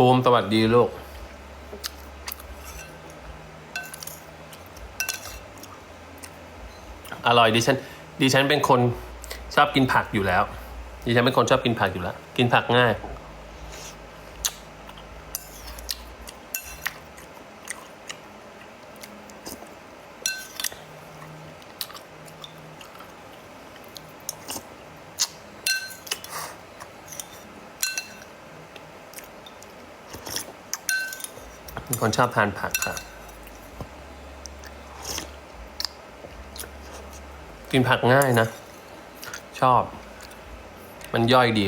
ภูมิสวัสดีลูก อร่อยดิฉันดิฉันเป็นคนชอบกินผักอยู่แล้วดิฉันเป็นคนชอบกินผักอยู่แล้ว กินผักง่าย คนชอบทานผักค่ะ กินผักง่ายนะ ชอบ มันย่อยดี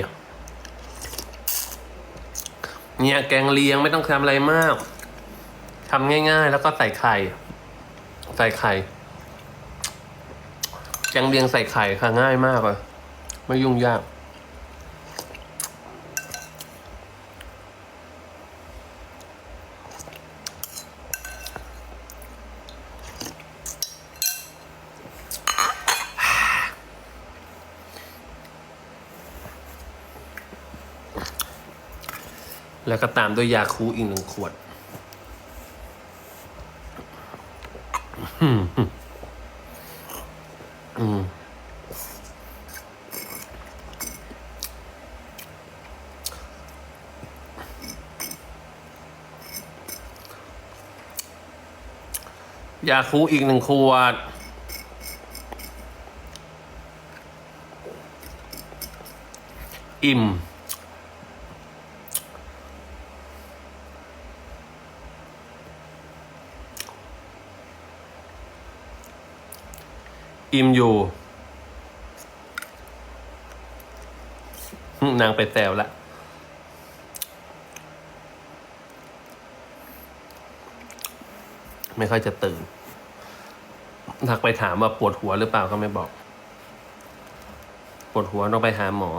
เนี่ยแกงเลียงไม่ต้องทำอะไรมากทำง่าย ๆ แล้วก็ใส่ไข่ ใส่ไข่ แกงเลียงใส่ไข่ค่ะง่ายมากเลยไม่ยุ่งยาก แล้วก็ตามด้วยยาคูอีกหนึ่งขวด อืมยาคูอีกหนึ่งขวด อิ่ม อิ่มอยู่นางไปแซวละไม่ค่อยจะตื่นทักไปถามว่าปวดหัวหรือเปล่าก็ไม่บอก ปวดหัวต้องไปหาหมอ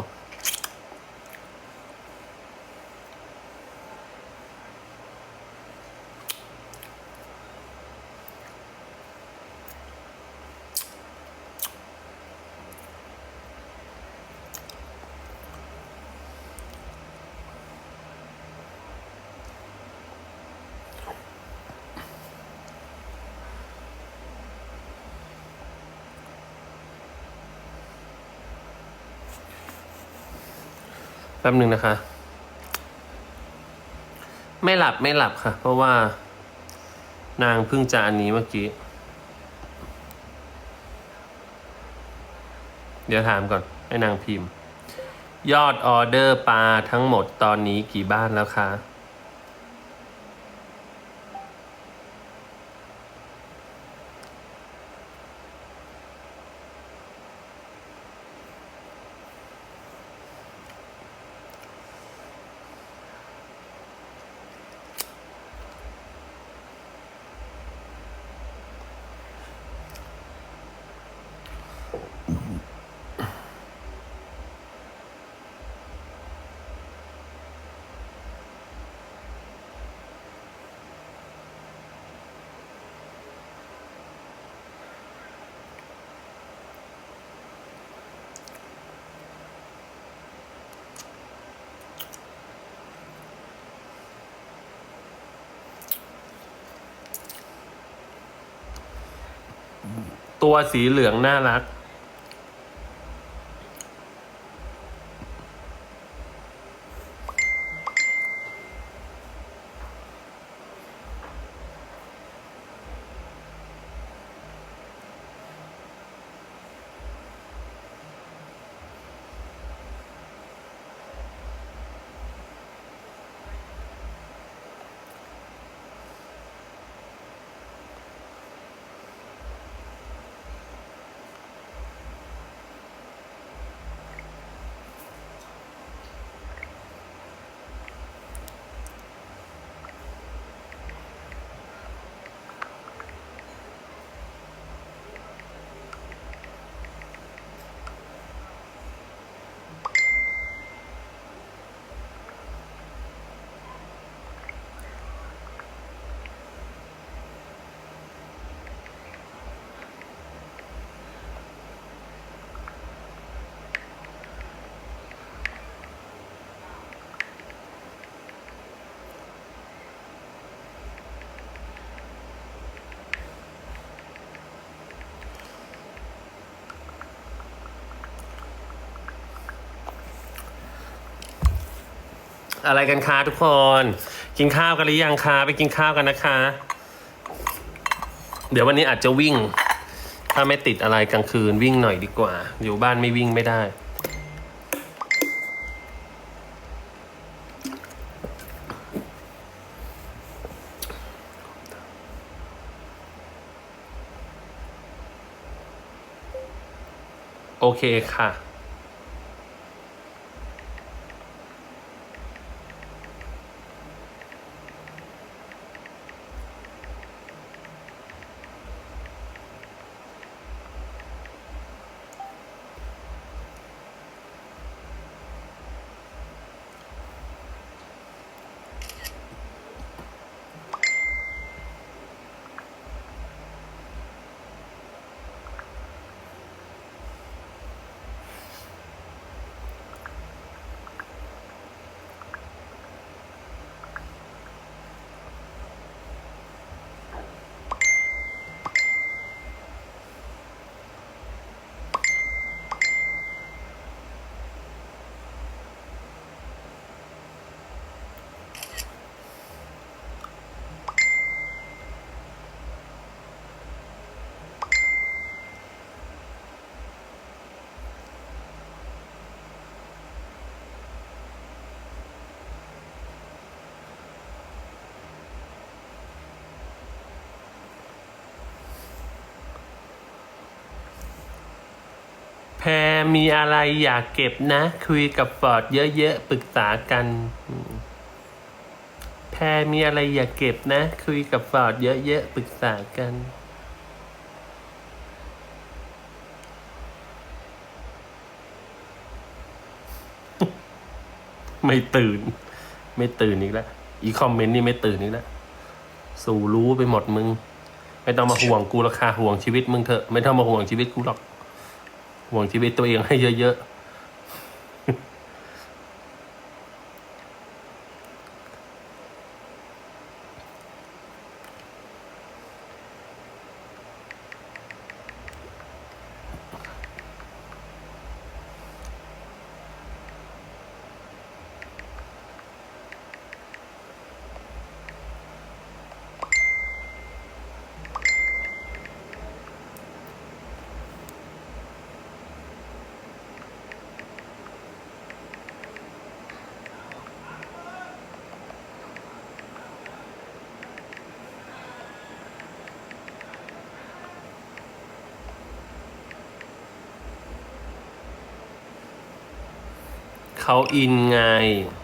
แป๊บหนึ่งนะคะ ไม่หลับไม่หลับค่ะ เพราะว่า นางเพิ่งจะอันนี้เมื่อกี้ เดี๋ยวถามก่อน ให้นางพิมพ์ ยอดออเดอร์ปลาทั้งหมดตอนนี้กี่บ้านแล้วคะ ตัวสีเหลืองน่ารัก อะไรกันคะทุกคน กินข้าวกันหรือยังคะไปกินข้าวกันนะคะ เดี๋ยววันนี้อาจจะวิ่ง ถ้าไม่ติดอะไรกลางคืนวิ่งหน่อยดีกว่า อยู่บ้านไม่วิ่งไม่ได้โอเคค่ะ แพรมีอะไรอยากเก็บนะ คุยกับฟอร์ดเยอะๆปรึกษากัน แพรมีอะไรอยากเก็บนะ คุยกับฟอร์ดเยอะๆปรึกษากันไม่ตื่น ไม่ตื่นอีกแล้วอีคอมเมนต์นี่ไม่ตื่นอีกแล้วสู่รู้ไปหมดมึง ไม่ต้องมาห่วงกูราคาห่วงชีวิตมึงเถอะ ไม่ต้องมาห่วงชีวิตกูหรอก ห่วงชีวิตตัวเองให้เยอะๆ เขาอินไง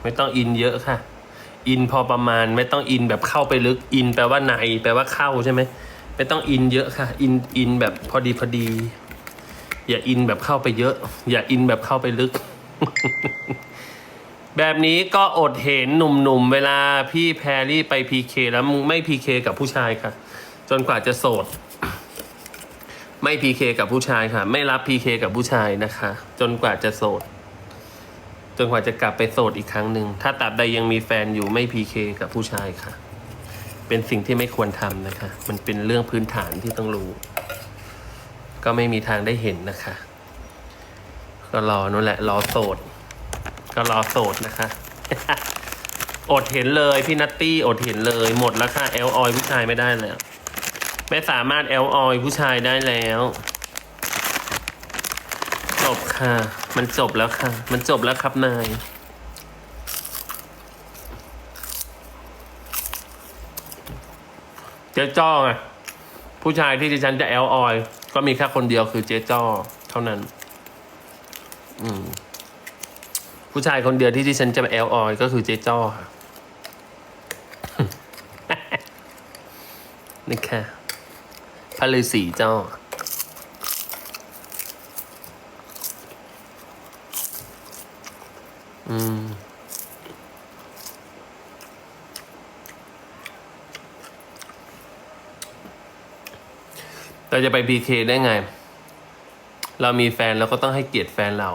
ไม่ต้องอินเยอะค่ะ อินพอประมาณไม่ต้องอินแบบเข้าไปลึกอินแปลว่าในแปลว่าเข้าใช่ไหมไม่ต้องอินเยอะค่ะ อินอินแบบพอดีพอดี อย่าอินแบบเข้าไปเยอะ อย่าอินแบบเข้าไปลึก แบบนี้ก็อดเห็นหนุ่มๆเวลาพี่แพรรี่ไปพีเคแล้วไม่พีเคกับผู้ชายค่ะ จนกว่าจะโสดไม่พีเคกับผู้ชายค่ะ ไม่รับพีเคกับผู้ชายนะคะ จนกว่าจะโสด จนกว่าจะกลับไปโสดอีกครั้งหนึ่ง ถ้าตราบใดยังมีแฟนอยู่ไม่พีเคกับผู้ชายค่ะ เป็นสิ่งที่ไม่ควรทำนะคะ มันเป็นเรื่องพื้นฐานที่ต้องรู้ ก็ไม่มีทางได้เห็นนะคะ ก็รอนั่นแหละ รอโสด ก็รอโสดนะคะ อดเห็นเลยพี่นัตตี้อดเห็นเลย หมดแล้วค่ะเอลออยผู้ชายไม่ได้แล้ว ไม่สามารถเอลออยผู้ชายได้แล้ว บค่ะ มันจบแล้วค่ะ มันจบแล้วครับนาย เจ๊จ้อไงผู้ชายที่ดิฉันจะแอลออย ก็มีแค่คนเดียวคือเจ๊จ้อเท่านั้น อืม ผู้ชายคนเดียวที่ดิฉันจะแอลออยก็คือเจ๊จ้อค่ะนี่ค่ะพระฤาษีจ้อ เราจะไปพีเคได้ไง เรามีแฟนเราก็ต้องให้เกียรติแฟนเรา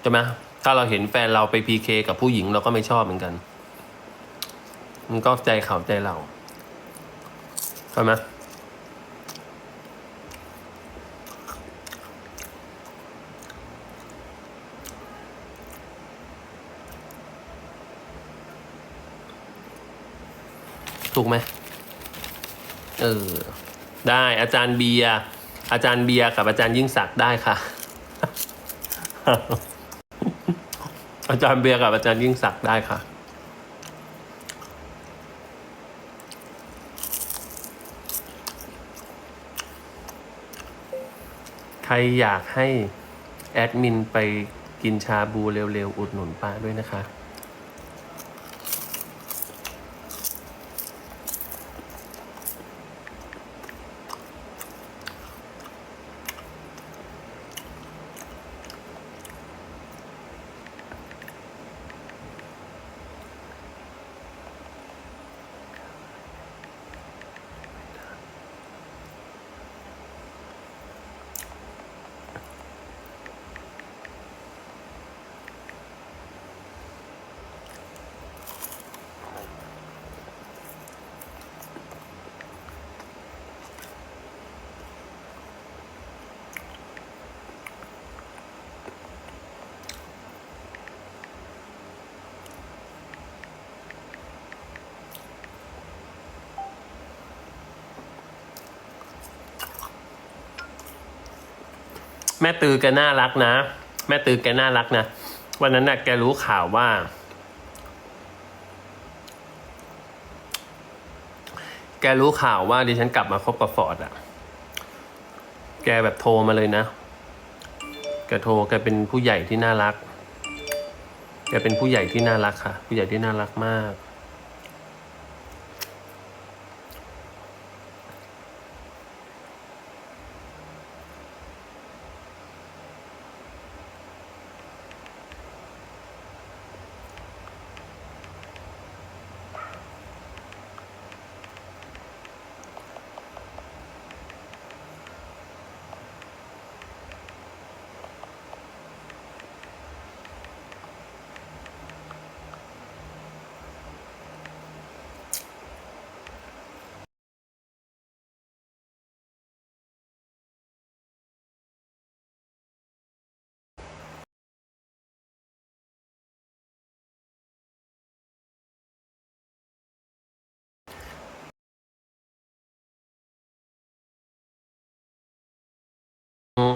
ใช่ไหมถ้าเราเห็นแฟนเราไปพีเคกับผู้หญิงเราก็ไม่ชอบเหมือนกัน มันก็ใจเขาใจเราใช่ไหมถูกไหมเออ ได้อาจารย์เบียร์อาจารย์เบียร์กับอาจารย์ยิ่งศักดิ์ได้ค่ะ อาจารย์เบียร์กับอาจารย์ยิ่งศักดิ์ได้ค่ะใครอยากให้แอดมินไปกินชาบูเร็วๆ อุดหนุนป้าด้วยนะคะ แม่ตือแกน่ารักนะ แม่ตือแกน่ารักนะวันนั้นน่ะแกรู้ข่าวว่า แกรู้ข่าวว่าดิฉันกลับมาคบกับฟอร์ดอะแกแบบโทรมาเลยนะ แกโทรแกเป็นผู้ใหญ่ที่น่ารัก แกเป็นผู้ใหญ่ที่น่ารักค่ะ ผู้ใหญ่ที่น่ารักมาก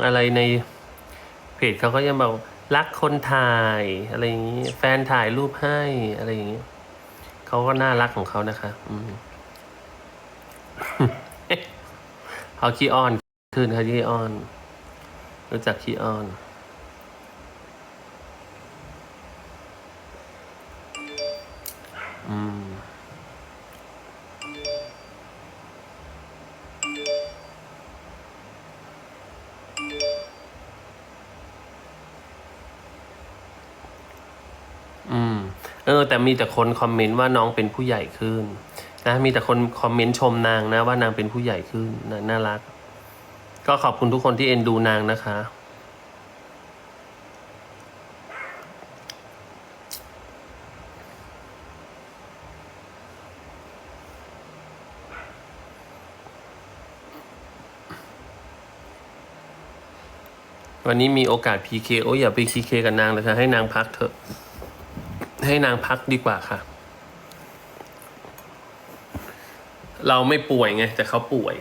อะไรในเพจเขาก็ยังบอกรักคนถ่ายอะไรอย่างนี้ แฟนถ่ายรูปให้อะไรอย่างนี้เขาก็น่ารักของเขานะคะอืมเขาขี้อ้อนขึ้นเขาขี้อ้อน รู้จักขี้อ้อนอืม เออ แต่มีแต่คนคอมเมนต์ว่าน้องเป็นผู้ใหญ่ขึ้น นะ มีแต่คนคอมเมนต์ชมนางนะว่านางเป็นผู้ใหญ่ขึ้นนะน่ารัก ก็ขอบคุณทุกคนที่เอ็นดูนางนะคะ วันนี้มีโอกาส PK โอ้ยอย่าไป PK กับนางเลยค่ะให้นางพักเถอะ ให้นางพักดีกว่าค่ะ เราไม่ป่วยไง แต่เขาป่วย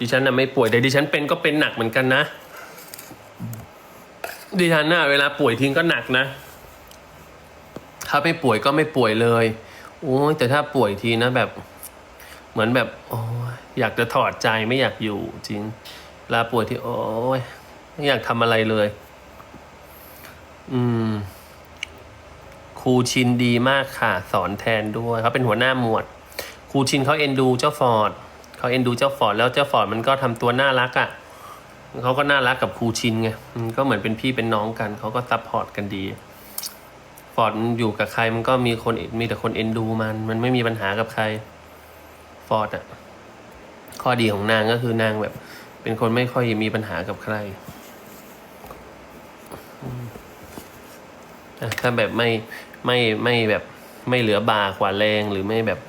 ดิฉันน่ะไม่ป่วยแต่ดิฉันเป็นก็เป็นหนักเหมือนกันนะ ดิฉันน่ะเวลาป่วยทิ้งก็หนักนะ ถ้าไม่ป่วยก็ไม่ป่วยเลย โอ้ยแต่ถ้าป่วยทีนะแบบ เหมือนแบบ โอ้ยอยากจะถอดใจไม่อยากอยู่ จริงลาป่วยที่โอ้ยไม่อยากทำอะไรเลย อืม รูชินดีมากค่ะ สอนแทนด้วยเขาเป็นหัวหน้าหมวดครูชินเขาเอ็นดูเจ้าฟอร์ดเขาเอ็นดูเจ้าฟอร์ดแล้วเจ้าฟอร์ดมันก็ทำตัวน่ารักอะ่ะเขาก็น่ารักกับครูชินไงอืมก็เหมือนเป็นพี่เป็นน้องกันเขาก็ซัพพอร์ตกันดีฟอร์ดมันอยู่กับใครมันก็มีคนมีแต่คนเอ็นดูมัน มันไม่มีปัญหากับใครฟอร์ดอะข้อดีของนางก็คือนางแบบ เป็นคนไม่ค่อยมีปัญหากับใครถ้าแบบไม่ ไม่ไม่แบบไม่เหลือบาขว่าแรงหรือไม่แบบ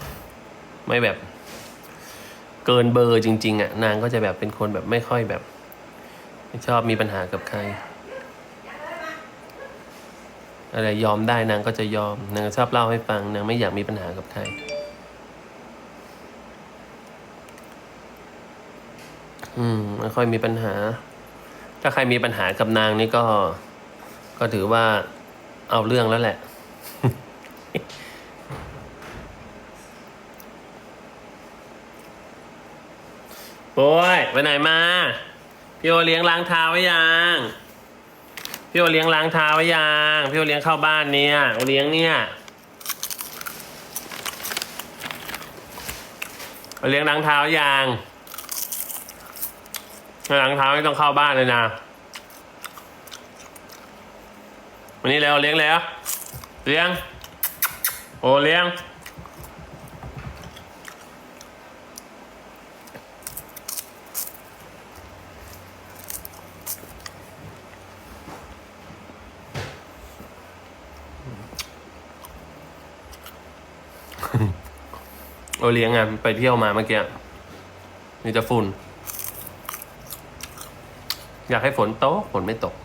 ไม่แบบเกินเบอร์จริง ๆอะ่ะนางก็จะแบบเป็นคนแบบไม่ค่อยแบบ ไม่ชอบมีปัญหากับใครอะไรยอมได้นางก็จะยอมนางชอบเล่าให้ฟังนางไม่อยากมีปัญหากับใครอืมไม่ค่อยมีปัญหา ถ้าใครมีปัญหากับนางนี่ก็ ก็ถือว่าเอาเรื่องแล้วแหละ โอ้ยไปไหนมา พี่โอเลี้ยงล้างเท้าไว้ยัง พี่โอเลี้ยงล้างเท้าไว้ยัง พี่โอเลี้ยงเข้าบ้านเนี่ยโอเลี้ยงเนี่ยโอเลี้ยงล้างเท้ายังล้างเท้าไม่ต้องเข้าบ้านเลยนะวันนี้แล้วเลี้ยงแล้ว เลี้ยง โอเลี้ยง โอเลี้ยงอะไปเที่ยวมาเมื่อกี้มีแต่ฝุ่น อยากให้ฝนตกฝนไม่ตก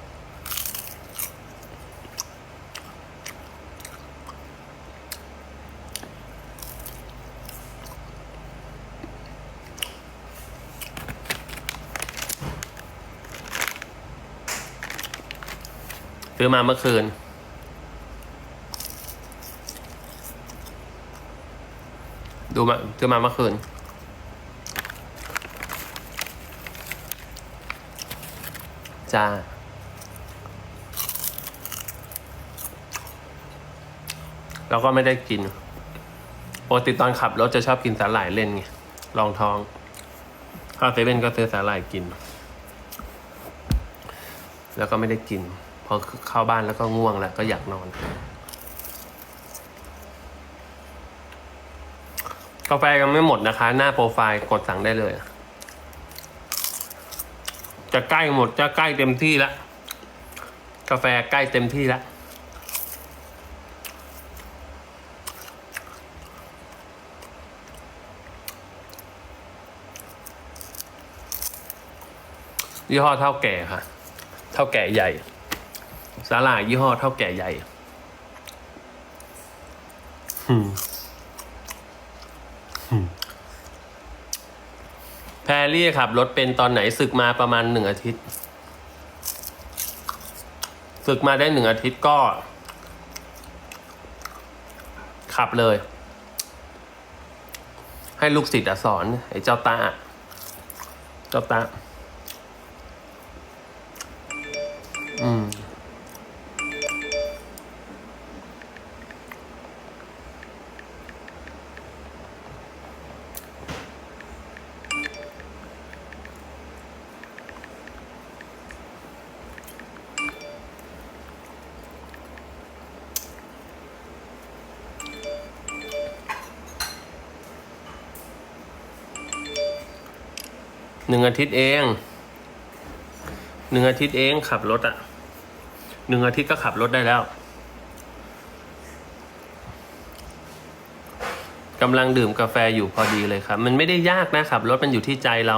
ซื้อมาเมื่อคืน ดูมาซื้อมาเมื่อคืน จ้า แล้วก็ไม่ได้กินปกติตอนขับรถจะชอบกินสาหร่ายเล่นไงลองท้องเข้าเซเว่นก็ซื้อสาหร่ายกิน แล้วก็ไม่ได้กิน อเข้าบ้านแล้วก็ง่วงแล้วก็อยากนอน กาแฟยังไม่หมดนะคะ หน้าโปรไฟล์กดสั่งได้เลย จะใกล้หมดจะใกล้เต็มที่ล้วกาแฟใกล้เต็มที่ล้วยี่ห้อเท่าแก่ค่ะ เท่าแก่ใหญ่าหร่ายยี่ห้อเท่าแก่ใหญ่หืมหืมแพรรี่ขับรถเป็นตอนไหนศึกมาประมาณหนึ่งอาทิตย์ศึกมาได้หนึ่งอาทิตย์ก็ ขับเลย ให้ลูกศิษย์อะสอนไอ้เจ้าตาเจ้าตาอืม หนึ่งอาทิตย์เองหนึ่งอาทิตย์เองขับรถอะหนึ่งอาทิตย์ก็ขับรถได้แล้วกำลังดื่มกาแฟอยู่พอดีเลยครับ มันไม่ได้ยากนะขับรถมันอยู่ที่ใจเรา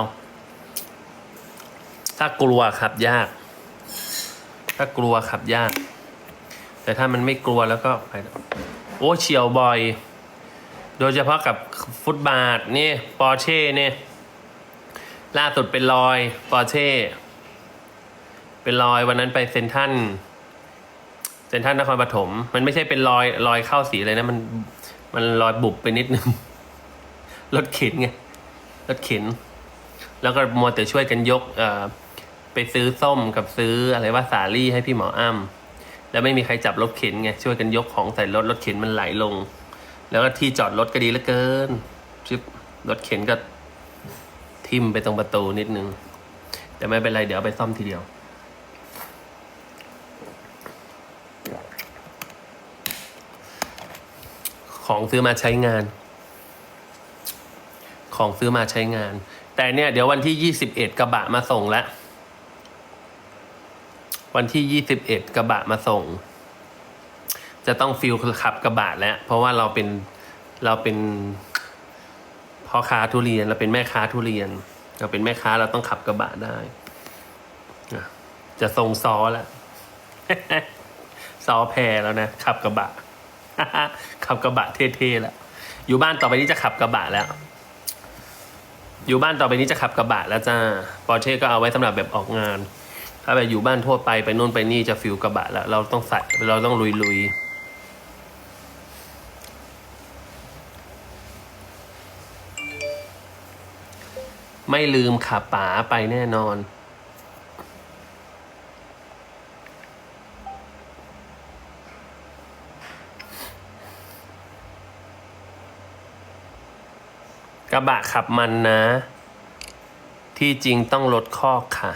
ถ้ากลัวขับยาก ถ้ากลัวขับยาก แต่ถ้ามันไม่กลัวแล้วก็ไปโอ้เฉียวบ่อย โดยเฉพาะกับฟุตบาทนี่ปอร์เช่เนี่ย ล่าสุดเป็นรอยปอร์เช่เป็นรอยวันนั้นไปเซนทันเซนทันนครปฐมมันไม่ใช่เป็นรอยรอยเข้าสีเลยนะ มันมันรอยบุบไปนิดนึงรถเข็นไงรถเข็น แล้วก็มัวแต่ช่วยกันยกเอ่อไปซื้อส้มกับซื้ออะไรว่าสาลี่ให้พี่หมออ้ำแล้วไม่มีใครจับรถเข็นไงช่วยกันยกของใส่รถรถเข็นมันไหลลง แล้วก็ที่จอดรถก็ดีเหลือเกินชิบรถเข็นก็ ทิ่มไปตรงประตูนิดนึง แต่ไม่เป็นไรเดี๋ยวไปซ่อมทีเดียว ของซื้อมาใช้งาน ของซื้อมาใช้งาน แต่เนี่ยเดี๋ยววันที่ยี่สิบเอ็ดกระบะมาส่งแล้ว วันที่ยี่สิบเอ็ดกระบะมาส่ง จะต้องฟิลขับกระบะแล้ว เพราะว่าเราเป็นเราเป็น พ่อค้าทุเรียนเราเป็นแม่ค้าทุเรียน เราเป็นแม่ค้าเราต้องขับกระบะได้ะจะทรงซอแล้วซอแพรแล้วนะขับกระบะขับกระบะเท่ๆแล้วอยู่บ้านต่อไปนี้จะขับกระบะแล้ว อยู่บ้านต่อไปนี้จะขับกระบะแล้วจ้าปอร์เช่ก็เอาไว้สำหรับแบบออกงาน ถ้าไปอยู่บ้านทั่วไปไปนู่นไปนี่จะฟิลกระบะแล้ว เราต้องใส่เราต้องลุยลุยๆ ไม่ลืมขับป๋าไปแน่นอน กระบะขับมันนะ ที่จริงต้องลดข้อกค่ะ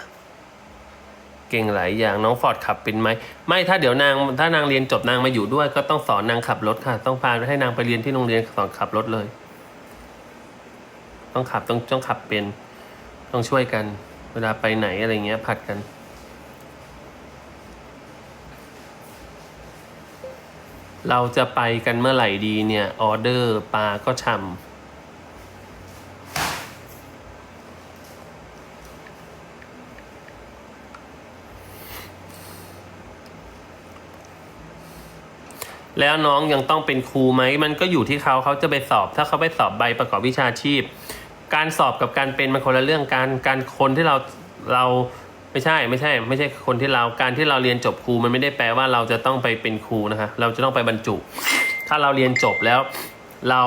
เก่งหลายอย่างน้องฟอร์ดขับเป็นไหม ไม่ถ้าเดี๋ยวนางถ้านางเรียนจบนางมาอยู่ด้วย ก็ต้องสอนนางขับรถค่ะ ต้องพาให้นางไปเรียนที่โรงเรียนสอนขับรถเลย ต้องขับต้องต้องขับเป็น ต้องช่วยกัน เวลาไปไหนอะไรเงี้ยผัดกัน เราจะไปกันเมื่อไหร่ดีเนี่ย ออเดอร์ปลาก็ช่ำแล้วน้องยังต้องเป็นครูไหม มันก็อยู่ที่เขาเขาจะไปสอบ ถ้าเขาไปสอบใบประกอบวิชาชีพ การสอบกับการเป็นมันคนละเรื่องการการคนที่เราเราไม่ใช่ไม่ใช่ ไม่ใช่คนที่เราการที่เราเรียนจบครูมันไม่ได้แปลว่าเราจะต้องไปเป็นครูนะคะเราจะต้องไปบรรจุ ถ้าเราเรียนจบแล้วเรา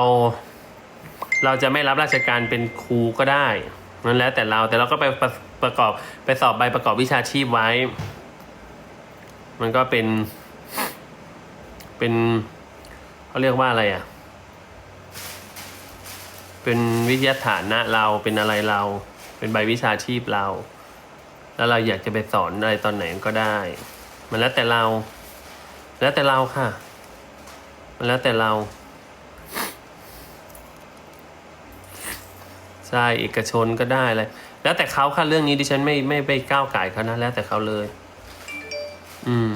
เราจะไม่รับราชการเป็นครูก็ได้นั่นแล้วแต่เราแต่เราก็ไปประประกอบไปสอบใบประกอบวิชาชีพไว้ มันก็เป็น เป็นเขาเรียกว่าอะไรอะ เป็นวิทยาฐานะเราเป็นอะไรเรา เป็นใบวิชาชีพเรา แล้วเราอยากจะไปสอนอะไรตอนไหนก็ได้ มันแล้วแต่เรา แล้วแต่เราค่ะ มันแล้วแต่เราใช่เอกชนก็ได้เลยแล้วแต่เขาค่ะเรื่องนี้ดิฉันไม่ไม่ไปก้าวไก่เขานะแล้วแต่เขาเลย อืม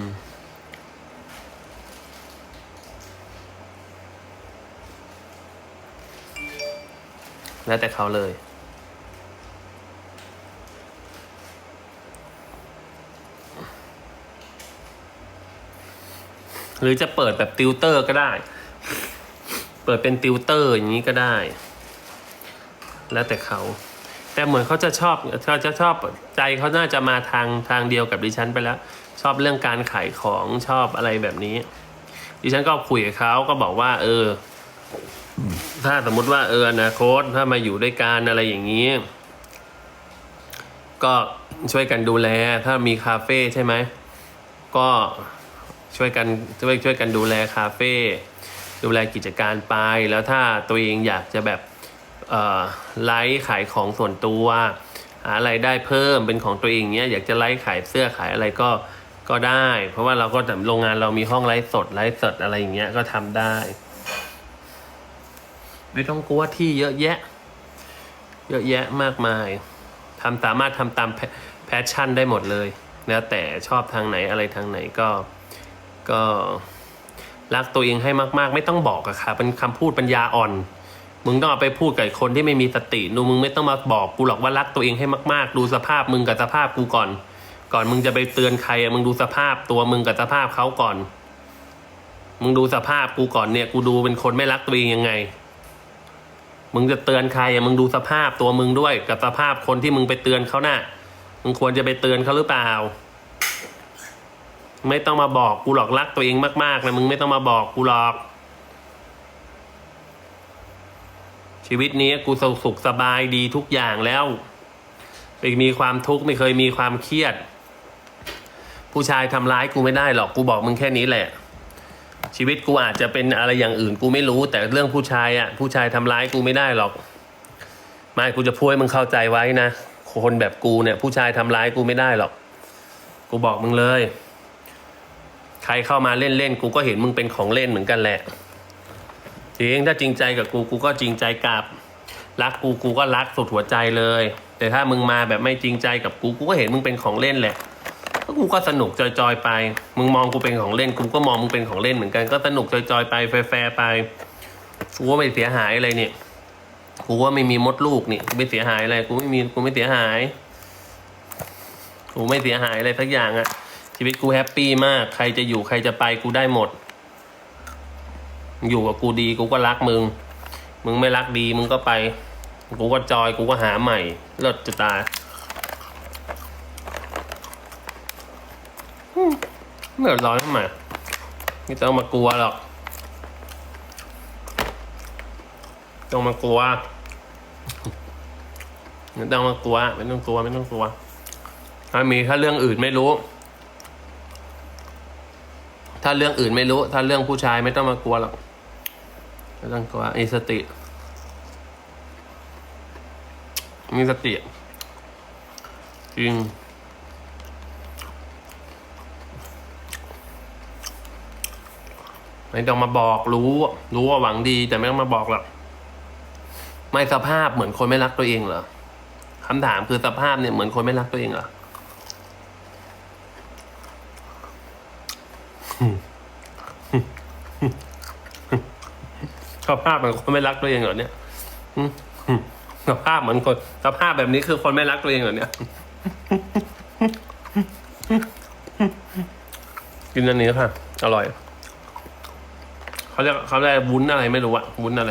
แล้วแต่เขาเลย หรือจะเปิดแบบติวเตอร์ก็ได้ เปิดเป็นติวเตอร์อย่างนี้ก็ได้ แล้วแต่เขา แต่เหมือนเขาจะชอบเขาจะชอบใจเขาน่าจะมาทางทางเดียวกับดิฉันไปแล้ว ชอบเรื่องการขายของชอบอะไรแบบนี้ ดิฉันก็คุยกับเขาก็บอกว่า เออ ถ้าสมมุติว่าเอออนาคตถ้ามาอยู่ด้วยกันอะไรอย่างนี้ ก็ช่วยกันดูแล ถ้ามีคาเฟ่ใช่ไหม ก็ช่วยกันช่วยช่วยกันดูแลคาเฟ่ดูแลกิจการไป แล้วถ้าตัวเองอยากจะแบบเออไลฟ์ขายของส่วนตัวหาอะไรได้เพิ่มเป็นของตัวเองเนี้ยอยากจะไลฟ์ขายเสื้อขายอะไรก็ก็ได้ เพราะว่าเราก็แต่โรงงานเรามีห้องไลฟ์สดไลฟ์สดอะไรอย่างเงี้ยก็ทำได้ ไม่ต้องกลัวที่เยอะแยะ เยอะแยะมากมายทำสามารถทำตามแพชชั่นได้หมดเลยแล้วแต่ชอบทางไหนอะไรทางไหนก็ก็รักตัวเองให้มากๆ ไม่ต้องบอกอะค่ะเป็นคำพูดปัญญาอ่อน มึงต้องเอาไปพูดกับคนที่ไม่มีสติดูมึงไม่ต้องมาบอกกูหรอกว่ารักตัวเองให้มาก ๆ ดูสภาพมึงกับสภาพกูก่อน ก่อนมึงจะไปเตือนใครอะมึงดูสภาพตัวมึงกับสภาพเขาก่อน มึงดูสภาพกูก่อนเนี่ย กูดูเป็นคนไม่รักตัวเองยังไง มึงจะเตือนใครอะมึงดูสภาพตัวมึงด้วย กับสภาพคนที่มึงไปเตือนเขาน่ะ มึงควรจะไปเตือนเขาหรือเปล่า ไม่ต้องมาบอกกูหรอกรักตัวเองมากๆนะมึงไม่ต้องมาบอกกูหรอก ชีวิตนี้กูสุขสบายดีทุกอย่างแล้วไม่มีความทุกข์ไม่เคยมีความเครียด ผู้ชายทำร้ายกูไม่ได้หรอกกูบอกมึงแค่นี้แหละ ชีวิตกูอาจจะเป็นอะไรอย่างอื่นกูไม่รู้ แต่เรื่องผู้ชายอะ ผู้ชายทำร้ายกูไม่ได้หรอกไม่กูจะพูดให้มึงเข้าใจไว้นะคนแบบกูเนี่ย ผู้ชายทำร้ายกูไม่ได้หรอก กูบอกมึงเลย ใครเข้ามาเล่นเล่นกูก็เห็นมึงเป็นของเล่นเหมือนกันแหละจริงถ้าจริงใจกับกูกูก็จริงใจกลับรักกูกูก็รักสุดหัวใจเลย แต่ถ้ามึงมาแบบไม่จริงใจกับกูกูก็เห็นมึงเป็นของเล่นแหละ ก็กูก็สนุกจอยๆไป มึงมองกูเป็นของเล่น กูก็มองมึงเป็นของเล่นเหมือนกัน ก็สนุกจอยๆไปแฟร์ๆไป กูว่าไม่เสียหายอะไรเนี่ย กูว่าไม่มีมดลูกนี่ กูไม่เสียหายอะไร กูไม่มี กูไม่เสียหาย กูไม่เสียหายอะไรสักอย่างอะชีวิตกูแฮปปี้มาก ใครจะอยู่ใครจะไปกูได้หมด อยู่กับกูดีกูก็รักมึง มึงไม่รักดีมึงก็ไป กูก็จอยกูก็หาใหม่เลิศจะตายอืมไม่ เดือดร้อนทำไมไม่ต้องมากลัวหรอกต้องมากลัวไม่ต้องมากลัวไม่ต้องกลัวไม่ต้องกลัวถ้ามีถ้าเรื่องอื่นไม่รู้ ถ้าเรื่องอื่นไม่รู้ ถ้าเรื่องผู้ชายไม่ต้องมากลัวหรอกไม่ต้องกลัวมีสติ มีสติจริง ไม่ต้องมาบอกรู้ รู้ว่าหวังดี แต่ไม่ต้องมาบอกหรอกไม่สภาพเหมือนคนไม่รักตัวเองเหรอคำถามคือสภาพเนี่ยเหมือนคนไม่รักตัวเองเหรอสภาพเหมือนคนไม่รักตัวเองเหรอเนี่ยสภาพเหมือนคนสภาพแบบนี้คือคนไม่รักตัวเองเหรอเนี่ยกินอันนี้ค่ะ อร่อย เขาเรียกเขาเรียกวุ้นอะไรไม่รู้อะวุ้นอะไร